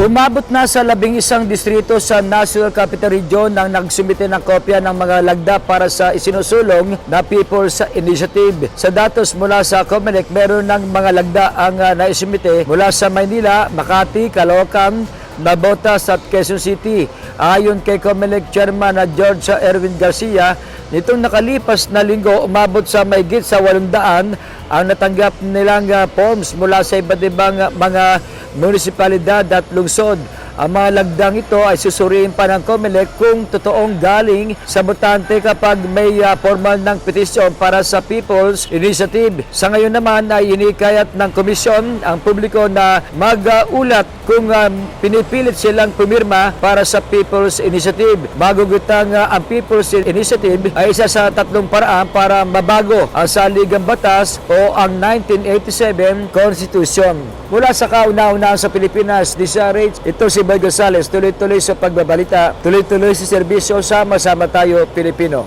Umabot na sa labing isang distrito sa National Capital Region ang nagsumite ng kopya ng mga lagda para sa isinusulong na People's Initiative. Sa datos mula sa COMELEC, meron ng mga lagda ang uh, naisumite mula sa Maynila, Makati, Caloocan, Nabotas at Quezon City. Ayon kay COMELEC Chairman na George Erwin Garcia, nitong nakalipas na linggo umabot sa mahigit sa 800 ang natanggap nilang uh, forms mula sa iba't ibang mga munisipalidad at lungsod. Ang mga lagdang ito ay susuriin pa ng COMELEC kung totoong galing sa botante kapag may uh, formal ng petisyon para sa People's Initiative. Sa ngayon naman ay inikayat ng komisyon ang publiko na mag-ulat kung uh, pinipilit silang pumirma para sa People's Initiative. Magugutang uh, ang People's Initiative ay isa sa tatlong paraan para mabago ang saligang batas o ang 1987 Constitution. Mula sa kauna-unahan sa Pilipinas, DCRH, ito si Boy Gonzales, tuloy-tuloy sa pagbabalita, tuloy-tuloy sa serbisyo, sama-sama tayo Pilipino.